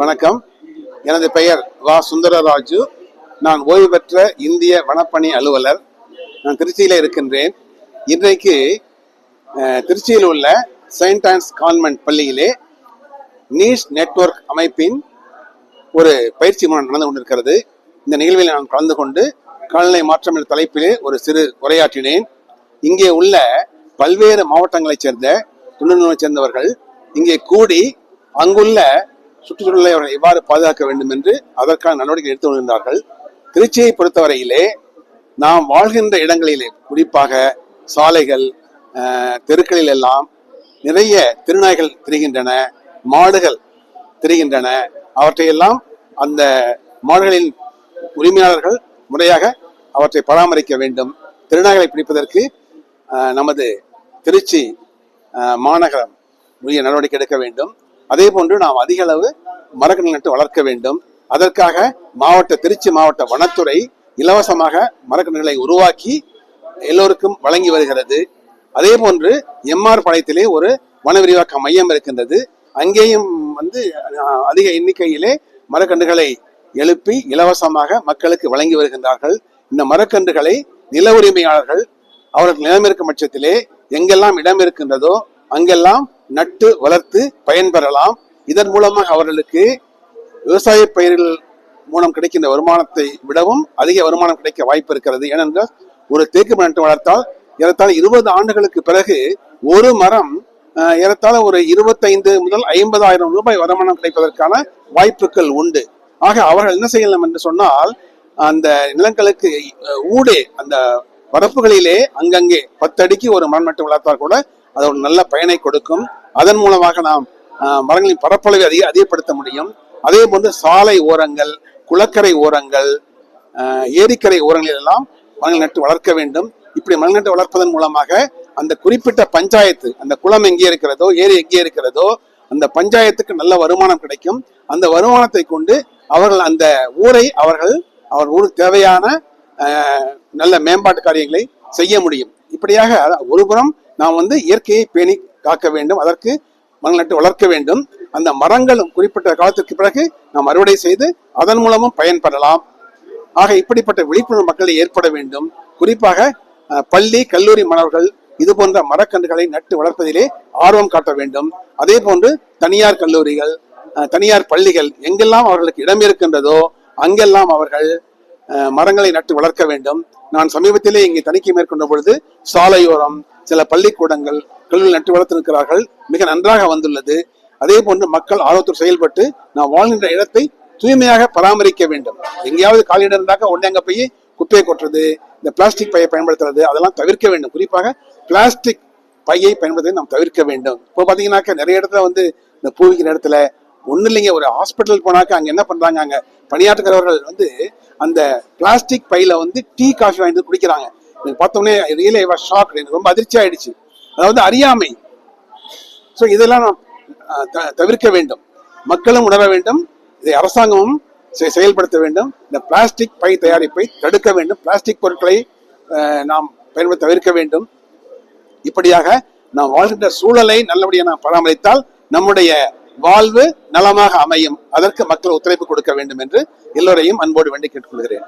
வணக்கம். எனது பெயர் வா சுந்தரராஜு. நான் ஓய்வு பெற்ற இந்திய வனப்பணி அலுவலர். நான் திருச்சியில் இருக்கின்றேன். இன்றைக்கு திருச்சியில் உள்ள செயின்ட் ஆன்ஸ் கான்வென்ட் பள்ளியிலே நீஷ் நெட்வொர்க் அமைப்பின் ஒரு பயிற்சி முகாம் நடந்து கொண்டிருக்கிறது. இந்த நிகழ்வில் நான் கலந்து கொண்டு காலநிலை மாற்றம் என்ற தலைப்பிலே ஒரு சிறு உரையாற்றினேன். இங்கே உள்ள பல்வேறு மாவட்டங்களைச் சேர்ந்த தொழில்நுட்பத்தைச் சேர்ந்தவர்கள் இங்கே கூடி அங்குள்ள சுற்றுச்சூழலை அவர்கள் எவ்வாறு பாதுகாக்க வேண்டும் என்று அதற்கான நடவடிக்கை எடுத்து வருகின்றார்கள். திருச்சியை பொறுத்தவரையிலே நாம் வாழ்கின்ற இடங்களிலே குறிப்பாக சாலைகள் தெருக்களில் எல்லாம் நிறைய திருநாய்கள் திரிகின்றன மாடுகள் திரிகின்றன. அவற்றையெல்லாம் அந்த மாடுகளின் உரிமையாளர்கள் முறையாக அவற்றை பராமரிக்க வேண்டும். திருநாய்களை பிடிப்பதற்கு நமது திருச்சி மாநகரம் உரிய நடவடிக்கை எடுக்க வேண்டும். அதே போன்று நாம் அதிக அளவு மரக்கன்று நட்டு வளர்க்க வேண்டும். அதற்காக மாவட்ட திருச்சி மாவட்ட வனத்துறை இலவசமாக மரக்கன்றுகளை உருவாக்கி எல்லோருக்கும் வழங்கி வருகிறது. அதே போன்று எம்ஆர் பாளையத்திலே ஒரு வன விரிவாக்க மையம் இருக்கின்றது. அங்கேயும் வந்து அதிக எண்ணிக்கையிலே மரக்கன்றுகளை எழுப்பி இலவசமாக மக்களுக்கு வழங்கி வருகின்றார்கள். இந்த மரக்கன்றுகளை நில உரிமையாளர்கள் அவர்கள் நிலம் இருக்கும் பட்சத்திலே எங்கெல்லாம் இடம் இருக்கின்றதோ அங்கெல்லாம் நட்டு வளர்த்து பயன்பெறலாம். இதன் மூலமாக அவர்களுக்கு விவசாய பயிர்கள் மூலம் கிடைக்கின்ற வருமானத்தை விடவும் அதிக வருமானம் கிடைக்க வாய்ப்பு இருக்கிறது. ஏனென்றால் ஒரு தேக்கு மரம் நட்டு வளர்த்தால் ஏறத்தாழ இருபது ஆண்டுகளுக்கு பிறகு ஒரு மரம் ஏறத்தாழ ஒரு இருபத்தைந்து முதல் ஐம்பதாயிரம் ரூபாய் வருமானம் கிடைப்பதற்கான வாய்ப்புகள் உண்டு. ஆக அவர்கள் என்ன செய்யலாம் என்று சொன்னால் அந்த நிலங்களுக்கு ஊடே அந்த வரப்புகளிலே அங்கங்கே பத்து அடிக்கு ஒரு மரம் நட்டு வளர்த்தால் கூட அது ஒரு நல்ல பயனை கொடுக்கும். அதன் மூலமாக நாம் மரங்களின் பரப்பளவை அதிக அதிகப்படுத்த முடியும். அதே போன்று சாலை ஓரங்கள் குளக்கரை ஓரங்கள் ஏரிக்கரை ஓரங்களில் எல்லாம் மரங்கள் நட்டு வளர்க்க வேண்டும். இப்படி மரங்கள் நட்டு வளர்ப்பதன் மூலமாக அந்த குறிப்பிட்ட பஞ்சாயத்து அந்த குளம் எங்கே இருக்கிறதோ ஏரி எங்கே இருக்கிறதோ அந்த பஞ்சாயத்துக்கு நல்ல வருமானம் கிடைக்கும். அந்த வருமானத்தை கொண்டு அவர்கள் அந்த ஊரை அவர்கள் அவர் ஊருக்கு தேவையான அஹ், நல்ல மேம்பாட்டு காரியங்களை செய்ய முடியும். இப்படியாக ஒருபுறம் நாம் வந்து இயற்கையை பேணி காக்க வேண்டும் அதற்கு மரங்கள் நட்டு வளர்க்க வேண்டும். அந்த மரங்களும் குறிப்பிட்ட காலத்திற்கு பிறகு நாம் அறுவடை செய்து அதன் மூலமும் பயன்பெறலாம். ஆக இப்படிப்பட்ட விழிப்புணர்வு மக்களில் ஏற்பட வேண்டும். குறிப்பாக பள்ளி கல்லூரி மாணவர்கள் இது போன்ற மரக்கன்றுகளை நட்டு வளர்ப்பதிலே ஆர்வம் காட்ட வேண்டும். அதே போன்று தனியார் கல்லூரிகள் தனியார் பள்ளிகள் எங்கெல்லாம் அவர்களுக்கு இடம் இருக்கின்றதோ அங்கெல்லாம் அவர்கள் மரங்களை நட்டு வளர்க்க வேண்டும். நான் சமீபத்திலே இங்கே தணிக்கை மேற்கொண்ட பொழுது சாலையோரம் சில பள்ளிக்கூடங்கள் கல்லூரி நட்டு வளர்த்திருக்கிறார்கள் மிக நன்றாக வந்துள்ளது. அதே போன்று மக்கள் ஆர்வத்தோடு செயல்பட்டு நாம் வாழ்கின்ற இடத்தை தூய்மையாக பராமரிக்க வேண்டும். எங்கேயாவது காலியிடம் இருந்தாக்க உடனே அங்கே போய் குப்பையை கொட்டுறது இந்த பிளாஸ்டிக் பையை பயன்படுத்துறது அதெல்லாம் தவிர்க்க வேண்டும். குறிப்பாக பிளாஸ்டிக் பையை பயன்படுத்த நாம் தவிர்க்க வேண்டும். இப்போ பார்த்தீங்கன்னாக்கா நிறைய இடத்துல வந்து இந்த பூவிக்கிற இடத்துல ஒன்றும் இல்லைங்க. ஒரு ஹாஸ்பிட்டல் போனாக்க அங்கே என்ன பண்ணுறாங்க அங்கே பணியாற்றுகிறவர்கள் வந்து அந்த பிளாஸ்டிக் பையில வந்து டீ காஃபி வாங்கிட்டு வந்து குடிக்கிறாங்க. எனக்கு பார்த்தோன்னே ரியலி ஷாக் எனக்கு ரொம்ப அதிர்ச்சி ஆயிடுச்சு அதாவது அறியாமை. ஸோ இதெல்லாம் நாம் தவிர்க்க வேண்டும். மக்களும் உணர வேண்டும். இதை அரசாங்கமும் செயல்படுத்த வேண்டும். இந்த பிளாஸ்டிக் பை தயாரிப்பை தடுக்க வேண்டும். பிளாஸ்டிக் பொருட்களை நாம் பயன்படுத்த தவிர்க்க வேண்டும். இப்படியாக நாம் வாழ்கின்ற சூழலை நல்லபடியாக நாம் பராமரித்தால் நம்முடைய வாழ்வு நலமாக அமையும். அதற்கு மக்கள் ஒத்துழைப்பு கொடுக்க வேண்டும் என்று எல்லோரையும் அன்போடு வேண்டி கேட்டுக்கொள்கிறேன்.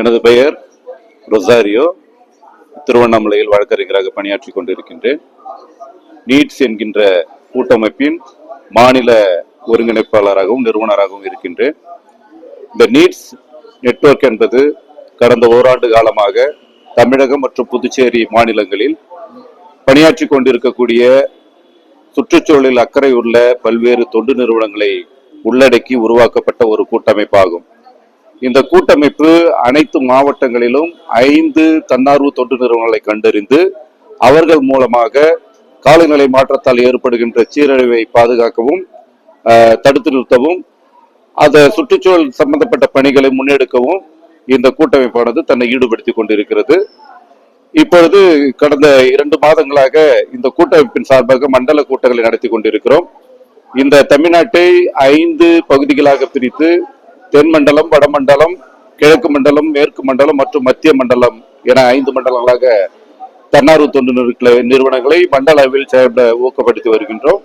எனது பெயர் ரொசாரியோ. திருவண்ணாமலையில் வழக்கறிஞராக பணியாற்றி கொண்டிருக்கின்றேன். நீட்ஸ் என்கின்ற கூட்டமைப்பின் மாநில ஒருங்கிணைப்பாளராகவும் நிறுவனராகவும் இருக்கின்றேன். இந்த நீட்ஸ் நெட்வொர்க் என்பது கடந்த ஓராண்டு காலமாக தமிழகம் மற்றும் புதுச்சேரி மாநிலங்களில் பணியாற்றி கொண்டிருக்கக்கூடிய சுற்றுச்சூழலில் அக்கறை உள்ள பல்வேறு தொண்டு நிறுவனங்களை உள்ளடக்கி உருவாக்கப்பட்ட ஒரு கூட்டமைப்பாகும். இந்த கூட்டமைப்பு அனைத்து மாவட்டங்களிலும் ஐந்து தன்னார்வ தொண்டு நிறுவனங்களை கண்டறிந்து அவர்கள் மூலமாக காலநிலை மாற்றத்தால் ஏற்படுகின்ற சீரழிவை பாதுகாக்கவும் தடுத்து நிறுத்தவும் அந்த சுற்றுச்சூழல் சம்பந்தப்பட்ட பணிகளை முன்னெடுக்கவும் இந்த கூட்டமைப்பானது தன்னை ஈடுபடுத்தி கொண்டிருக்கிறது. இப்பொழுது கடந்த இரண்டு மாதங்களாக இந்த கூட்டமைப்பின் சார்பாக மண்டல கூட்டங்களை நடத்தி கொண்டிருக்கிறோம். இந்த தமிழ்நாட்டை ஐந்து பகுதிகளாக பிரித்து தென் மண்டலம் வடமண்டலம் கிழக்கு மண்டலம் மேற்கு மண்டலம் மற்றும் மத்திய மண்டலம் என ஐந்து மண்டலங்களாக தன்னார்வ தொண்டு நிறுவன- நிறுவனங்களை மண்டல அளவில் செயல்பட ஊக்கப்படுத்தி வருகின்றோம்.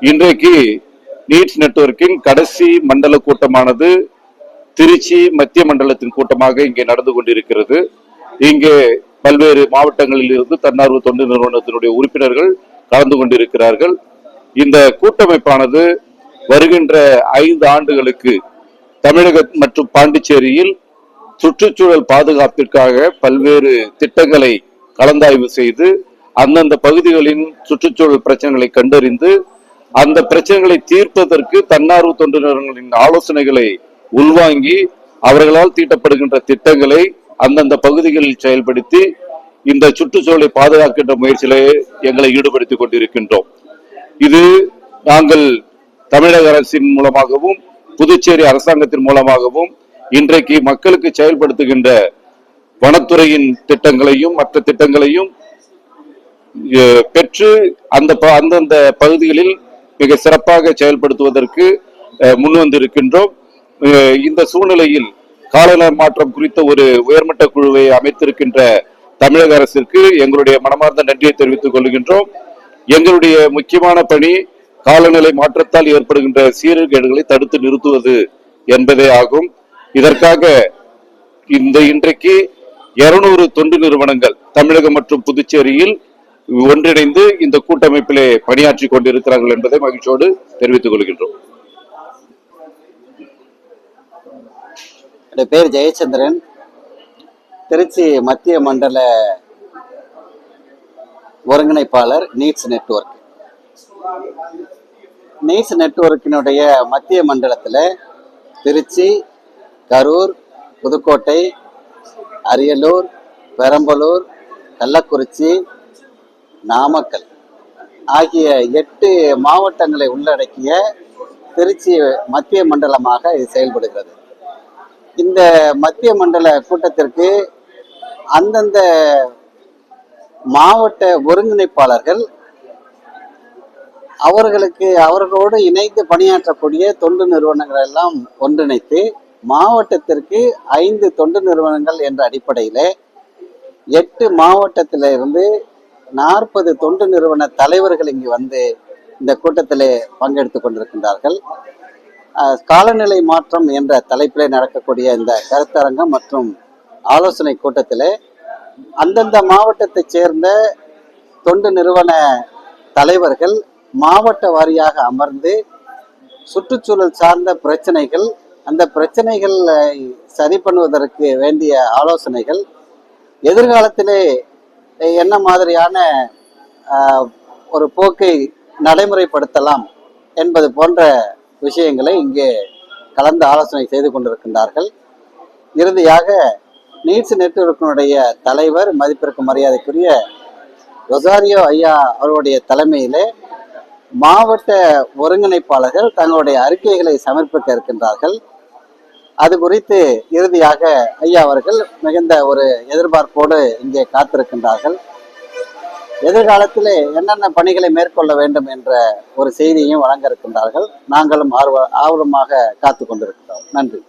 இன்றைக்கு நீட்ஸ் நெட்வொர்க்கின் கடைசி மண்டல கூட்டமானது திருச்சி மத்திய மண்டலத்தின் கூட்டமாக இங்கே நடந்து கொண்டிருக்கிறது. இங்கே பல்வேறு மாவட்டங்களில் இருந்து தன்னார்வ தொண்டு நிறுவனத்தினுடைய உறுப்பினர்கள் கலந்து கொண்டிருக்கிறார்கள். இந்த கூட்டமைப்பானது வருகின்ற ஐந்து ஆண்டுகளுக்கு தமிழகம் மற்றும் பாண்டிச்சேரியில் சுற்றுச்சூழல் பாதுகாப்பிற்காக பல்வேறு திட்டங்களை கலந்தாய்வு செய்து அந்தந்த பகுதிகளின் சுற்றுச்சூழல் பிரச்சனைகளை கண்டறிந்து அந்த பிரச்சனைகளை தீர்ப்பதற்கு தன்னார்வ தொண்டு நிறுவனங்களின் ஆலோசனைகளை உள்வாங்கி அவர்களால் தீட்டப்படுகின்ற திட்டங்களை அந்தந்த பகுதிகளில் செயல்படுத்தி இந்த சுற்றுச்சூழலை பாதுகாக்கின்ற முயற்சியிலே எங்களை ஈடுபடுத்திக் கொண்டிருக்கின்றோம். இது நாங்கள் தமிழக அரசின் மூலமாகவும் புதுச்சேரி அரசாங்கத்தின் மூலமாகவும் இன்றைக்கு மக்களுக்கு செயல்படுத்துகின்ற வனத்துறையின் திட்டங்களையும் மற்ற திட்டங்களையும் பெற்று அந்த ப- அந்தந்த பகுதிகளில் மிக சிறப்பாக செயல்படுத்துவதற்கு முன்வந்திருக்கின்றோம் இந்த சூழ்நிலையில் காலநிலை மாற்றம் குறித்த ஒரு உயர்மட்ட குழுவை அமைத்திருக்கின்ற தமிழக அரசிற்கு எங்களுடைய மனமார்ந்த நன்றியை தெரிவித்துக் கொள்கின்றோம். எங்களுடைய முக்கியமான பணி காலநிலை மாற்றத்தால் ஏற்படுகின்ற சீர்கேடுகளை தடுத்து நிறுத்துவது என்பதே ஆகும். இதற்காக இந்த இன்றைக்கு இருநூறு தொண்டு நிறுவனங்கள் தமிழகம் மற்றும் புதுச்சேரியில் ஒன்றிணைந்து இந்த கூட்டமைப்பிலே பணியாற்றி கொண்டிருக்கிறார்கள் என்பதை மகிழ்ச்சியோடு தெரிவித்துக் கொள்கின்றோம். என்னுடைய பேர் ஜெயச்சந்திரன். திருச்சி மத்திய மண்டல ஒருங்கிணைப்பாளர் நீட்ஸ் நெட்வொர்க். நீட்ஸ் நெட்வொர்க்கினுடைய மத்திய மண்டலத்தில் திருச்சி கரூர் புதுக்கோட்டை அரியலூர் பெரம்பலூர் கள்ளக்குறிச்சி நாமக்கல் ஆகிய எட்டு மாவட்டங்களை உள்ளடக்கிய திருச்சி மத்திய மண்டலமாக இது செயல்படுகிறது. இந்த மத்திய மண்டல கூட்டத்திற்கு அந்தந்த மாவட்ட ஒருங்கிணைப்பாளர்கள் அவர்களுக்கு அவர்களோடு இணைந்து பணியாற்றக்கூடிய தொண்டு நிறுவனங்கள் எல்லாம் ஒன்றிணைத்து மாவட்டத்திற்கு ஐந்து தொண்டு நிறுவனங்கள் என்ற அடிப்படையில் எட்டு மாவட்டத்தில் இருந்து நாற்பது தொண்டு நிறுவன தலைவர்கள் இங்கு வந்து இந்த கூட்டத்திலே பங்கெடுத்து கொண்டிருக்கின்றார்கள். காலநிலை மாற்றம் என்ற தலைப்பிலே நடக்கக்கூடிய இந்த கருத்தரங்கம் மற்றும் ஆலோசனை கூட்டத்தில் அந்தந்த மாவட்டத்தைச் சேர்ந்த தொண்டு நிறுவன தலைவர்கள் மாவட்ட வாரியாக அமர்ந்து சுற்றுச்சூழல் சார்ந்த பிரச்சனைகள் அந்த பிரச்சனைகளை சரி பண்ணுவதற்கு வேண்டிய ஆலோசனைகள் எதிர்காலத்திலே என்ன மாதிரியான ஒரு போக்கை நடைமுறைப்படுத்தலாம் என்பது போன்ற விஷயங்களை இங்கே கலந்து ஆலோசனை செய்து கொண்டிருக்கின்றார்கள். இறுதியாக நீட்ஸ் நெட்வொர்க்கினுடைய தலைவர் மதிப்பிற்கு மரியாதைக்குரிய ரொசாரியோ ஐயா அவருடைய தலைமையிலே மாவட்ட ஒருங்கிணைப்பாளர்கள் தங்களுடைய அறிக்கைகளை சமர்ப்பிக்க இருக்கின்றார்கள். அது குறித்து இறுதியாக ஐயா அவர்கள் மிகுந்த ஒரு எதிர்பார்ப்போடு இங்கே காத்திருக்கின்றார்கள். எதிர்காலத்திலே என்னென்ன பணிகளை மேற்கொள்ள வேண்டும் என்ற ஒரு செய்தியையும் வழங்க இருக்கின்றார்கள். நாங்களும் ஆர்வ ஆர்வமாக காத்து கொண்டிருக்கிறோம் நன்றி.